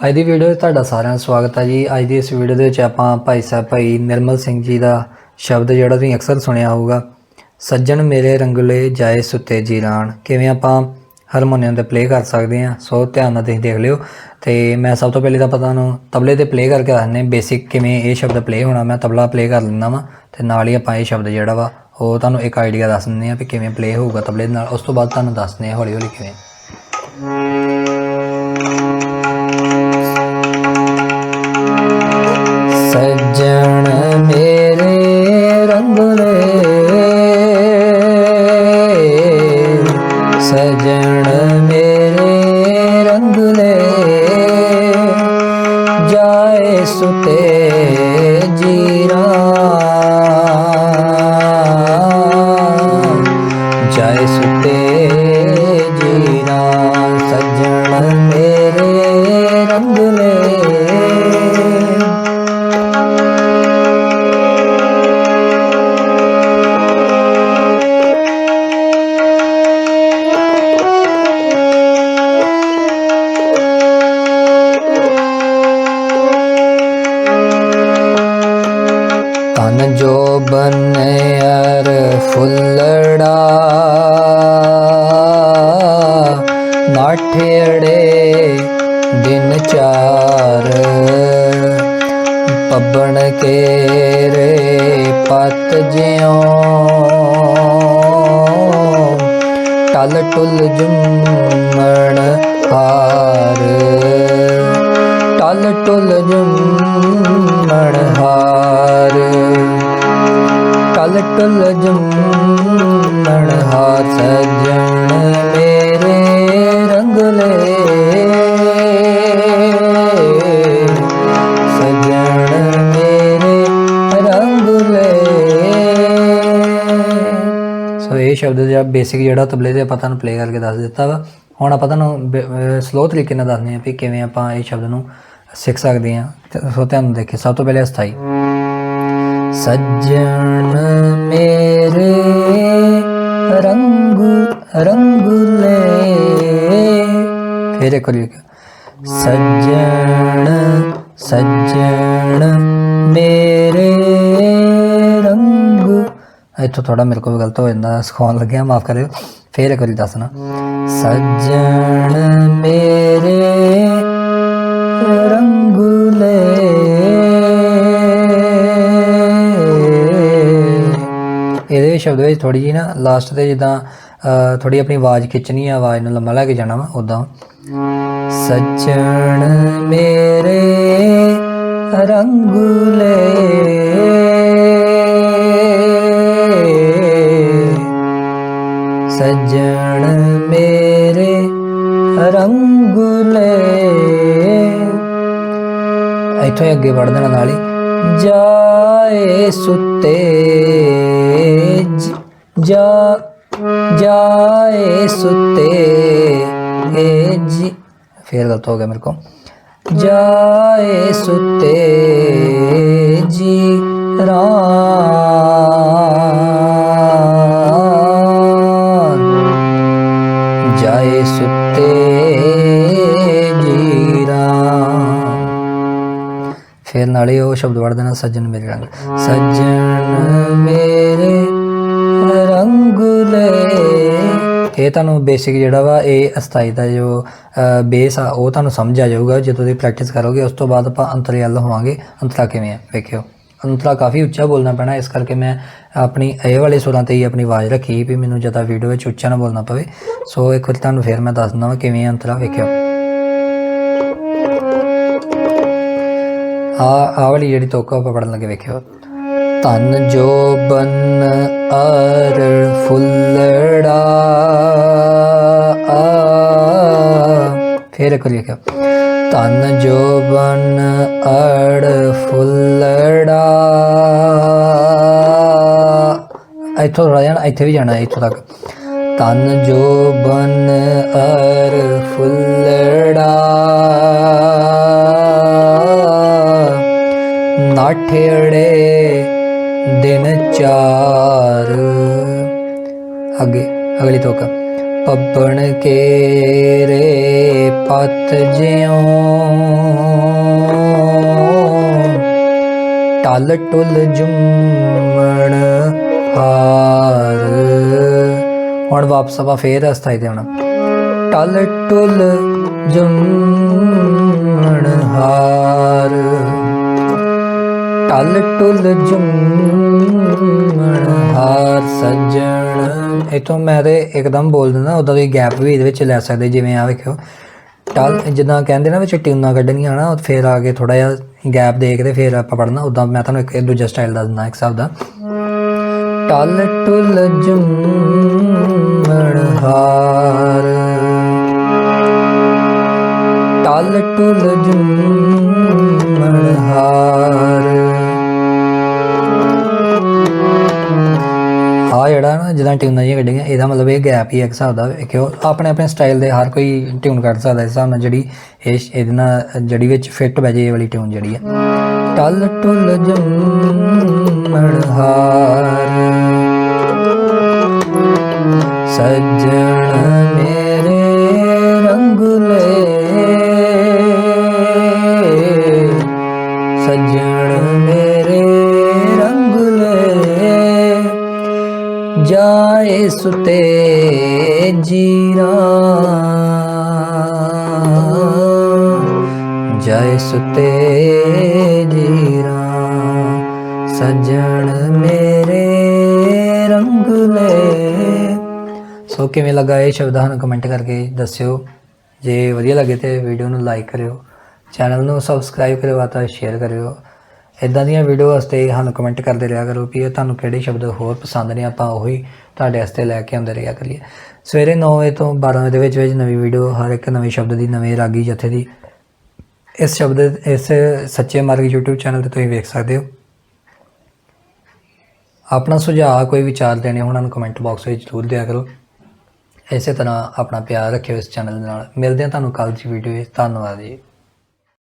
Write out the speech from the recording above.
ਅੱਜ ਦੀ ਵੀਡੀਓ 'ਚ ਤੁਹਾਡਾ ਸਾਰਿਆਂ ਦਾ ਸਵਾਗਤ ਹੈ ਜੀ। ਅੱਜ ਦੀ ਇਸ ਵੀਡੀਓ ਦੇ ਵਿੱਚ ਆਪਾਂ ਭਾਈ ਸਾਹਿਬ, ਭਾਈ ਨਿਰਮਲ ਸਿੰਘ ਜੀ ਦਾ ਸ਼ਬਦ ਜਿਹੜਾ ਤੁਸੀਂ ਅਕਸਰ ਸੁਣਿਆ ਹੋਊਗਾ। ਸੱਜਣ ਮੇਰੇ ਰੰਗਲੇ ਜਾਏ ਸੁੱਤੇ ਜੀਰਾਨ ਕਿਵੇਂ ਆਪਾਂ ਹਾਰਮੋਨੀਅਮ ਤੇ ਪਲੇ ਕਰ ਸਕਦੇ ਹਾਂ। ਸੋ ਧਿਆਨ ਨਾਲ ਤੁਸੀਂ ਦੇਖ ਲਿਓ। ਤੇ ਮੈਂ ਸਭ ਤੋਂ ਪਹਿਲੇ ਤਾਂ ਪਤਾ ਨੂੰ ਤਬਲੇ ਤੇ ਪਲੇ ਕਰਕੇ ਦੱਸਨੇ ਬੇਸਿਕ ਕਿਵੇਂ ਇਹ ਸ਼ਬਦ ਪਲੇ ਹੋਣਾ। ਮੈਂ ਤਬਲਾ ਪਲੇ ਕਰ ਲੈਂਦਾ ਵਾਂ ਤੇ ਨਾਲ ਹੀ ਆਪਾਂ ਇਹ ਸ਼ਬਦ ਜਿਹੜਾ ਵਾ, ਉਹ ਤੁਹਾਨੂੰ ਇੱਕ ਆਈਡੀਆ ਦੱਸ ਦਿੰਦੇ ਆ ਵੀ ਕਿਵੇਂ ਪਲੇ ਹੋਊਗਾ ਤਬਲੇ ਦੇ ਨਾਲ। ਉਸ ਤੋਂ ਬਾਅਦ ਤੁਹਾਨੂੰ ਦੱਸਦੇ ਆ ਹੌਲੀ ਹੌਲੀ ਕਿਵੇਂ। ਸਜਣ ਮੇਰੇ ਰੰਗ ਰੰਗਲੇ ਜਾਏ ਸੁਤੇ ਜੀਰਾ। ਜਾਏ ਸੁਤੇ ਜੀਰਾ। ਸੱਜਣ ਮੇਰੇ ਰੰਗਲੇ ਤਨ ਬਨਿਆਰ ਫੁੱਲੜਾ। ਨਾਠੇੜੇ ਦਿਨ ਚਾਰ। ਪੱਬਣ ਕੇ ਰੇ ਪਤ ਜਿਉ। ਟਲ ਟੁਲ ਜੁਮਣ ਹਾਰ। ਟਲ ਟੁਲ ਜੁਮਣ ਹਾਰ। ਟਲ ਟੁਲ ਜੁਮਣ ਸਜਣ ਮੇਰੇ ਰੰਗਲੇ ਸਜਣ ਮੇਰੇ ਰੰਗਲੇ ਸੋ ਇਹ ਸ਼ਬਦ ਜਿਹੜਾ ਬੇਸਿਕ ਜਿਹੜਾ ਤਬਲੇ ਦੇ ਆਪਾਂ ਤੁਹਾਨੂੰ ਪਲੇ ਕਰਕੇ ਦੱਸ ਦਿੱਤਾ ਵਾ। ਹੁਣ ਆਪਾਂ ਤੁਹਾਨੂੰ ਸਲੋ ਤਰੀਕੇ ਨਾਲ ਦੱਸਦੇ ਹਾਂ ਵੀ ਕਿਵੇਂ ਆਪਾਂ ਇਹ ਸ਼ਬਦ ਨੂੰ ਸਿੱਖ ਸਕਦੇ ਹਾਂ। ਸੋ ਧਿਆਨ ਦੇਖੇ ਸਭ ਤੋਂ ਪਹਿਲੇ ਅਸਥਾਈ ਸੱਜਣ ਮੇਰੇ, ਰੰਗ ਰੰਗ ਰੰਗਲੇ ਫਿਰ ਇੱਕ ਵਾਰੀ ਸੱਜਣ ਸੱਜਣ ਮੇਰੇ, ਰੰਗ। ਇੱਥੋਂ ਥੋੜਾ ਮੇਰੇ ਕੋਲ ਗਲਤ ਹੋ ਜਾਂਦਾ, ਸਿਖਾਉਣ ਲੱਗਿਆ, ਮਾਫ ਕਰਿਓ। ਫੇਰ ਇੱਕ ਵਾਰੀ ਦੱਸਣਾ। ਸੱਜਣ ਸ਼ਬਦ ਵਿੱਚ ਥੋੜੀ ਜੀ ਨਾ ਲਾਸਟ ਤੇ ਜਿੱਦਾਂ ਥੋੜੀ ਆਪਣੀ ਆਵਾਜ਼ ਖਿੱਚਣੀ ਆ, ਆਵਾਜ਼ ਨੂੰ ਲੰਮਾ ਲੈ ਕੇ ਜਾਣਾ ਵਾ ਉਦਾਂ ਸੱਜਣ ਮੇਰੇ ਰੰਗਲੇ ਸੱਜਣ ਮੇਰੇ ਰੰਗਲੇ ਇੱਥੋਂ ਹੀ ਅੱਗੇ ਵੜ ਦੇਣਾ ਨਾਲ ਹੀ। ਜਾਏ ਸੁੱਤੇ। ਜ- ਜਾ ਜਾਏ ਸੁੱਤੇ। ਏ, ਜੀ। ਫੇਰ ਗਲਤ ਹੋ ਗਿਆ ਮੇਰੇ ਕੋ। ਜਾਏ ਸੁੱਤੇ। ਜੀ ਰਾਂ ਜਾਏ ਸੁੱਤੇ। ਫਿਰ ਨਾਲੇ ਉਹ ਸ਼ਬਦ ਵੜ ਦੇਣਾ ਸੱਜਣ ਮੇਰੇ ਰੰਗ। ਸੱਜਣ ਮੇਰੇ ਰੰਗਲੇ ਇਹ ਤੁਹਾਨੂੰ ਬੇਸਿਕ ਜਿਹੜਾ ਵਾ, ਇਹ ਅਸਥਾਈ ਦਾ ਜੋ ਬੇਸ ਆ, ਉਹ ਤੁਹਾਨੂੰ ਸਮਝ ਆ ਜਾਊਗਾ। ਜਦੋਂ ਤੁਸੀਂ ਪ੍ਰੈਕਟਿਸ ਕਰੋਗੇ, ਉਸ ਤੋਂ ਬਾਅਦ ਆਪਾਂ ਅੰਤਰੇ ਵੱਲ ਹੋਵਾਂਗੇ। ਅੰਤਰਾ ਕਿਵੇਂ ਆ? ਵੇਖਿਓ। ਅੰਤਰਾ ਕਾਫੀ ਉੱਚਾ ਬੋਲਣਾ ਪੈਣਾ। ਇਸ ਕਰਕੇ ਮੈਂ ਆਪਣੀ ਇਹ ਵਾਲੇ ਸੁਰਾਂ ਤੇ ਹੀ ਆਪਣੀ ਆਵਾਜ਼ ਰੱਖੀ ਵੀ ਮੈਨੂੰ ਜ਼ਿਆਦਾ ਵੀਡੀਓ ਵਿੱਚ ਉੱਚਾ ਨਾ ਬੋਲਣਾ ਪਵੇ। ਸੋ ਇੱਕ ਵਾਰੀ ਤੁਹਾਨੂੰ ਫੇਰ ਮੈਂ ਦੱਸ ਦਿੰਦਾ ਵਾ ਕਿਵੇਂ ਆ ਅੰਤਰਾ ਵੇਖਿਓ। ਆ ਆ ਵਾਲੀ ਜਿਹੜੀ ਤੋਕਾ ਆਪਾਂ ਪੜਨ ਲੱਗੇ ਵੇਖਿਓ ਤਨ ਜੋ ਬਨ ਅਰ ਫੁੱਲੜਾ ਆ ਫੇਰ ਇੱਕ ਲਿਖਿਓ ਤਨ ਜੋ ਬਨ ਅੜ ਫੁੱਲੜਾ ਇੱਥੋਂ ਥੋੜਾ ਜਾਣਾ ਇੱਥੇ ਵੀ ਜਾਣਾ ਇੱਥੋਂ ਤੱਕ ਤਨ ਜੋ ਬਨ ਅਰ ਫੁੱਲੜਾ ਅੱਠ ਦਿਨ ਚਾਰ। ਅੱਗੇ, ਅਗਲੀ ਤੋਕ। ਪੱਪਣ ਕੇ ਪਤ ਜਿਉ। ਟਲ ਟੁਲ ਜੁਮਣ ਹਾਰ। ਹੁਣ ਵਾਪਸ ਆਪਾਂ ਫੇਰ ਅਸਥਾਈ ਤੇ ਆਉਣਾ। ਟਲ ਟੁਲ ਜੁਮ ਟਲ ਟੁਲ ਜੁਮਣ, ਹਾਰ ਸੱਜਣ। ਇਤੋਂ ਮੈਂ ਤੇ ਇੱਕਦਮ ਬੋਲ ਦਿੰਦਾ ਉਦਾਂ ਦੀ ਗੈਪ ਵੀ ਇਹਦੇ ਵਿੱਚ ਲੈ ਸਕਦੇ ਜਿਵੇਂ ਆ ਵੇਖਿਓ। ਟਲ ਜਿੱਦਾਂ ਕਹਿੰਦੇ ਨਾ ਵਿੱਚ ਟਿਊਨਾਂ ਕੱਢਣੀਆਂ ਨਾ, ਫਿਰ ਆ ਕੇ ਥੋੜਾ ਜਿਹਾ ਗੈਪ ਦੇ ਕੇ ਤੇ ਫਿਰ ਆਪਾਂ ਪੜਨਾ ਉਦਾਂ ਮੈਂ ਤੁਹਾਨੂੰ ਇੱਕ ਦੂਜਾ ਸਟਾਈਲ ਦੱਸ ਦਿੰਦਾ, ਇੱਕ ਹਿਸਾਬ ਦਾ। ਟਲ ਟੁਲ ਜੁਮਣ, ਹਾਰ। ਟਲ ਟੁਲ ਜੁਮਣ ਜਿਹੜਾ ਟਿਊਨਾਂ ਜਿਹੀਆਂ ਕੱਢੀਆਂ ਇਹਦਾ ਮਤਲਬ ਇਹ ਗੈਪ ਹੀ ਹੈ ਇੱਕ ਹਿਸਾਬ ਦਾ ਕਿਉਂ ਆਪਣੇ ਆਪਣੇ ਸਟਾਈਲ ਦੇ ਹਰ ਕੋਈ ਟਿਊਨ ਕੱਢ ਸਕਦਾ ਇਸ ਹਿਸਾਬ ਨਾਲ ਜਿਹੜੀ ਇਹ ਇਹਦੇ ਨਾਲ ਜਿਹੜੀ ਵਿੱਚ ਫਿੱਟ ਬਹਿ ਜੇ ਇਹ ਵਾਲੀ ਟਿਊਨ ਜਿਹੜੀ ਹੈ। ਟਲ ਟੁਲ ਜੰਮਣ ਹਾਰ। ਜਾਏ ਸੁਤੇ ਜੀਰਾ। ਜਾਏ ਸੁਤੇ ਜੀਰਾ, ਸੱਜਣ ਮੇਰੇ ਰੰਗਲੇ ਸੋ ਕਿਵੇਂ ਲੱਗਾ ਇਹ ਸ਼ਬਦਾਂ ਨੂੰ ਕਮੈਂਟ ਕਰਕੇ ਦੱਸਿਓ। ਜੇ ਵਧੀਆ ਲੱਗੇ ਤੇ ਵੀਡੀਓ ਨੂੰ ਲਾਈਕ ਕਰਿਓ। ਚੈਨਲ ਨੂੰ ਸਬਸਕ੍ਰਾਈਬ ਕਰਿਓ ਅਤੇ ਸ਼ੇਅਰ ਕਰਿਓ। ਇਦਾਂ ਦੀਆਂ ਵੀਡੀਓ ਵਾਸਤੇ ਸਾਨੂੰ ਕਮੈਂਟ ਕਰਦੇ ਰਿਹਾ ਕਰੋ ਕਿ ਇਹ ਤੁਹਾਨੂੰ ਕਿਹੜੇ ਸ਼ਬਦ ਹੋਰ ਪਸੰਦ ਨੇ, ਆਪਾਂ ਉਹੀ ਤੁਹਾਡੇ ਵਾਸਤੇ ਲੈ ਕੇ ਆਉਂਦੇ ਰਿਹਾ ਕਰੀਏ। ਸਵੇਰੇ 9 ਵਜੇ ਤੋਂ 12 ਵਜੇ ਦੇ ਵਿੱਚ ਵਿੱਚ ਨਵੀਂ ਵੀਡੀਓ ਹਰ ਇੱਕ ਨਵੇਂ ਸ਼ਬਦ ਦੀ, ਨਵੇਂ ਰਾਗੀ ਜਥੇ ਦੀ। ਇਸ ਸ਼ਬਦ, ਇਸ ਸੱਚੇ ਮਾਰਗ YouTube ਚੈਨਲ ਤੇ ਤੁਸੀਂ ਵੇਖ ਸਕਦੇ ਹੋ। ਆਪਣਾ ਸੁਝਾਅ, ਕੋਈ ਵਿਚਾਰ ਦੇਣੇ ਉਹਨਾਂ ਨੂੰ ਕਮੈਂਟ ਬਾਕਸ ਵਿੱਚ ਜ਼ਰੂਰ ਦਿਆ ਕਰੋ। ਇਸੇ ਤਰ੍ਹਾਂ ਆਪਣਾ ਪਿਆਰ ਰੱਖਿਓ ਇਸ ਚੈਨਲ ਦੇ ਨਾਲ। ਮਿਲਦੇ ਹਾਂ ਤੁਹਾਨੂੰ ਕੱਲ੍ਹ ਦੀ ਵੀਡੀਓ ਵਿੱਚ। ਧੰਨਵਾਦ ਜੀ।